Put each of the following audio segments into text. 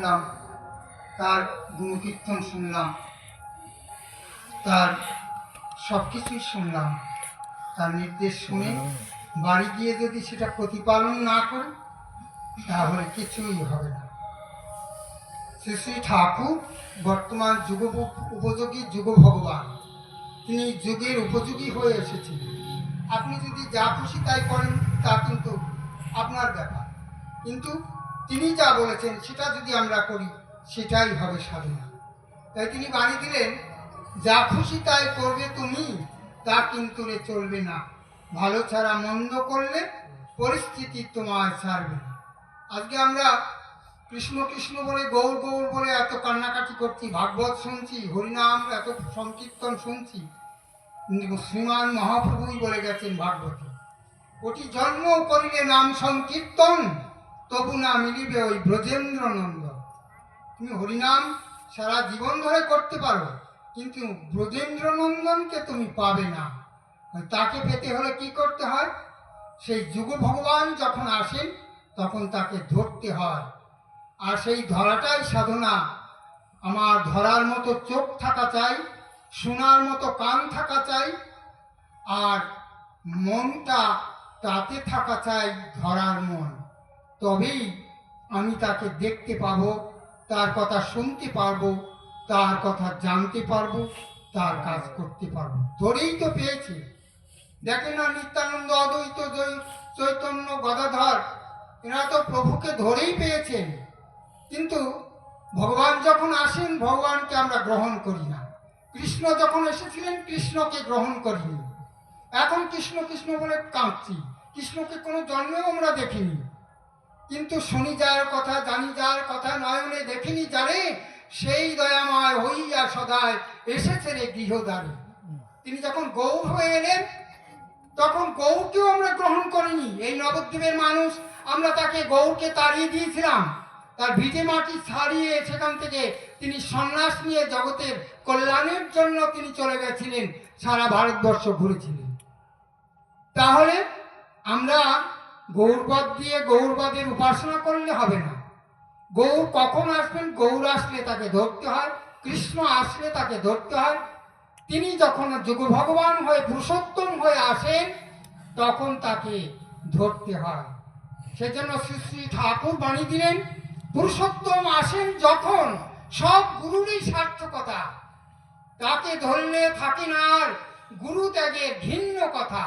শুনলাম, তার গুণকীর্তন শুনলাম, তার সব কিছুই শুনলাম, তার নির্দেশ শুনে বাড়ি গিয়ে যদি সেটা প্রতিপালন না করে, তাহলে কিছুই হবে না। শ্রী শ্রী ঠাকুর, বর্তমান যুগ উপযোগী যুগ ভগবান, তিনি যুগের উপযোগী হয়ে এসেছেন আপনি যদি যা খুশি তাই করেন, তা কিন্তু আপনার ব্যাপার। কিন্তু তিনি যা বলেছেন, সেটা যদি আমরা করি, সেটাই হবে সাধনা তাই তিনি বাণী দিলেন, যা খুশি তাই করবে তুমি, তা কিন্তু রে চলবে না। ভালো ছাড়া মন্দ করলে পরিস্থিতি তোমায় ছাড়বে না। আজকে আমরা কৃষ্ণ কৃষ্ণ বলে, গৌর গৌর বলে এত কান্নাকাটি করছি, ভাগবত শুনছি, হরিনাম এত সংকীর্তন শুনছি, শ্রীমান মহাপ্রভুই বলে গেছেন ভাগবতে। কোটি জন্ম করিলে নাম সংকীর্তন তবু না মিলিবে ওই ব্রজেন্দ্র নন্দ তুমি হরিনাম সারা জীবন ধরে করতে পারো, কিন্তু ব্রজেন্দ্র নন্দনকে তুমি পাবে না। তাকে পেতে হলে কি করতে হয়? সেই যুগ ভগবান যখন আসেন, তখন তাকে ধরতে হয়। আর সেই ধরাটাই সাধনা। আমার ধরার মতো চোখ থাকা চাই শোনার মতো কান থাকা চাই, আর মনটা তাতে থাকা চাই ধরার মন। তবেই আমি তাকে দেখতে পাবো, তার কথা শুনতে পারব, তার কথা জানতে পারব, তার কাজ করতে পারব। ধরেই তো পেয়েছি। দেখেন না, নিত্যানন্দ অদ্বৈত চৈতন্য গদাধর, এরা তো প্রভুকে ধরেই পেয়েছেন। কিন্তু ভগবান যখন আসেন, ভগবানকে আমরা গ্রহণ করি না। কৃষ্ণ যখন এসেছিলেন, কৃষ্ণকে গ্রহণ করিনি। এখন কৃষ্ণ কৃষ্ণ বলে কাঁদছি। কৃষ্ণকে কোনো জন্মেও আমরা দেখিনি। কিন্তু শুনি যার কথা, জানি যার কথা, নয়নে দেখিনি যারে সেই দয়াময় হইয়া সদায় এসেছে রে গৃহদ্বারে। তিনি যখন গৌর হয়ে এলেন, তখন গৌরকেও আমরা গ্রহণ করিনি। এই নবদ্বীপের মানুষ, আমরা তাকে গৌরকে তাড়িয়ে দিয়েছিলাম। তার ভিটে মাটি ছাড়িয়ে সেখান থেকে তিনি সন্ন্যাস নিয়ে জগতের কল্যাণের জন্য তিনি চলে গেছিলেন, সারা ভারতবর্ষ ঘুরেছিলেন। তাহলে আমরা গৌরবাদ দিয়ে গৌরবাদের উপাসনা করলে হবে না। গৌর কখন আসবেন? গৌর আসলে তাকে ধরতে হয়, কৃষ্ণ আসলে তাকে ধরতে হয়। তিনি যখন যুগ ভগবান হয়ে, পুরুষোত্তম হয়ে আসেন, তখন তাকে ধরতে হয়। সেজন্য শ্রী শ্রী ঠাকুর বাণী দিলেন, পুরুষোত্তম আসেন যখন, সব গুরুরই সার্থকতা। তাকে ধরলে থাকে না আর গুরু ত্যাগের ভিন্ন কথা।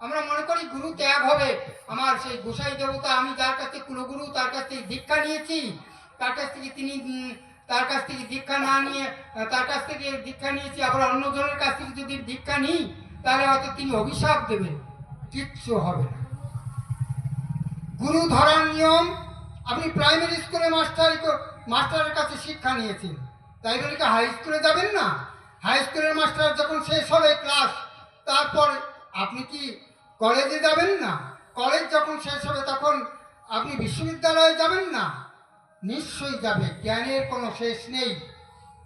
আমরা মনে করি গুরু ত্যাগ হবে। আমার সেই গোসাই দেবতা, আমি যার কাছ কুলগুরু, তার কাছ থেকে দীক্ষা নিয়েছি। তার কাছ থেকে তিনি তার কাছ থেকে দীক্ষা না নিয়ে তার কাছ থেকে দীক্ষা নিয়েছি। আবার অন্যজনের কাছ থেকে যদি দীক্ষা নিই, তাহলে হয়তো তিনি অভিশাপ দেবেন। কিচ্ছু হবে না। গুরু ধরার নিয়ম, আপনি প্রাইমারি স্কুলে মাস্টার, মাস্টারের কাছে শিক্ষা নিয়েছেন। তাই বলে কি হাই স্কুলে যাবেন না? হাই স্কুলের মাস্টার যখন শেষ হবে ক্লাস, তারপর আপনি কি কলেজে যাবেন না? কলেজ যখন শেষ হবে তখন আপনি বিশ্ববিদ্যালয়ে যাবেন না? নিশ্চয়ই যাবে জ্ঞানের কোনো শেষ নেই।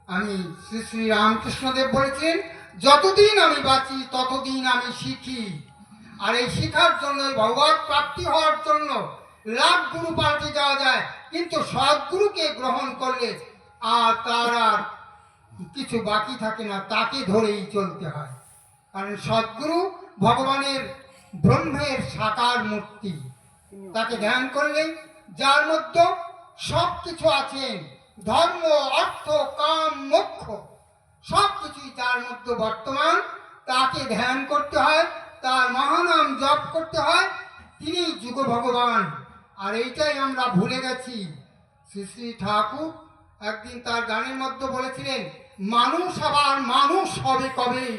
আমি শ্রী শ্রী রামকৃষ্ণদেব বলেছেন যতদিন আমি বাঁচি, ততদিন আমি শিখি। আর এই শিখার জন্য ভগবত প্রাপ্তি হওয়ার জন্য লাখ গুরু পাল্টে যাওয়া যায়। কিন্তু সদ্গুরুকে গ্রহণ করলে আর তার আর কিছু বাকি থাকে না, তাকে ধরেই চলতে হয়। কারণ সদ্গুরু ভগবানের ব্রহ্মের সাকার মূর্তি। তাকে ধ্যান করলে যার মধ্যে সব কিছু আছেন ধর্ম, অর্থ, কাম, মোক্ষ সব কিছুই তার মধ্যে বর্তমান। তাকে ধ্যান করতে হয়, তার মহানাম জপ করতে হয়, তিনি যুগ ভগবান। আর এইটাই আমরা ভুলে গেছি। শ্রী শ্রী ঠাকুর একদিন তার গানের মধ্যে বলেছিলেন, মানুষ আবার মানুষ হবে কবে?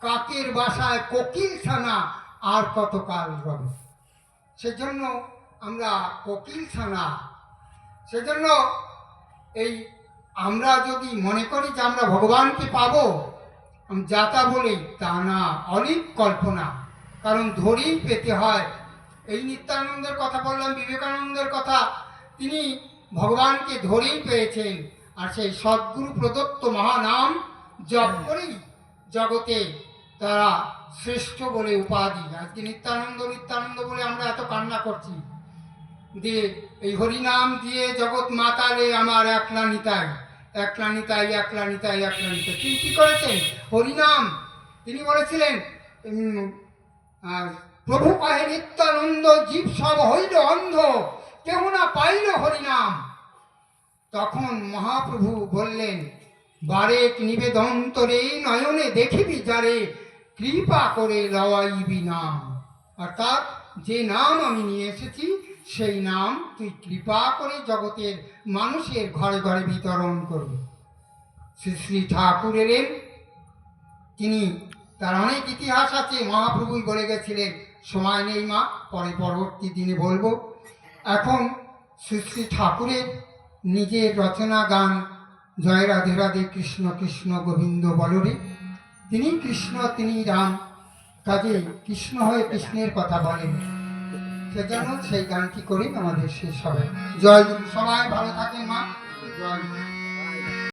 কাকের বাসায় কোকিল ছানা আর কতকাল রবে? সেজন্য আমরা কোকিল ছানা, সেজন্য এই আমরা যদি মনে করি যে আমরা ভগবানকে পাব, আমি যাতা বলি তা না, অনেক কল্পনা। কারণ ধরেই পেতে হয়। এই নিত্যানন্দের কথা বললাম, বিবেকানন্দের কথা। তিনি ভগবানকে ধরেই পেয়েছেন। আর সেই সদ্গুরু প্রদত্ত মহানাম জপ করেই জগতে তারা শ্রেষ্ঠ বলে উপাধি আজকে নিত্যানন্দ নিত্যানন্দ বলে আমরা এত কান্না করছি যে এই হরিনাম দিয়ে জগৎ মাতালে আমার একলা নিতাই একলা নিতাই একলা নিতাই একলা নিতাই। তিনি কী করেছেন? হরিনাম, তিনি বলেছিলেন আর প্রভু পাহে নিত্যানন্দ, জীব সব হইল অন্ধ, কেহ না পাইল হরিনাম। তখন মহাপ্রভু বললেন, বারেক নিবেদন তোরে, নয়নে দেখিবি যারে কৃপা করে লওয়াইবি নাম। অর্থাৎ যে নাম আমি নিয়ে এসেছি, সেই নাম তুই কৃপা করে জগতের মানুষের ঘরে ঘরে বিতরণ করবি। শ্রী শ্রী ঠাকুরের তিনি তার অনেক ইতিহাস আছে, মহাপ্রভুই বলে গেছিলেন, সময় নেই মা, পরে পরবর্তী দিনে বলব। এখন শ্রী শ্রী ঠাকুরের নিজের রচনা গান, জয় রাধে রাধে কৃষ্ণ কৃষ্ণ গোবিন্দ বলরে। তিনি কৃষ্ণ, তিনি রাম। কাজে কৃষ্ণ হয়ে কৃষ্ণের কথা বলেন। সেজন্য সেই গানটি করি আমাদের শেষ হবে। জয় সবাই ভালো থাকেন মা। জয়।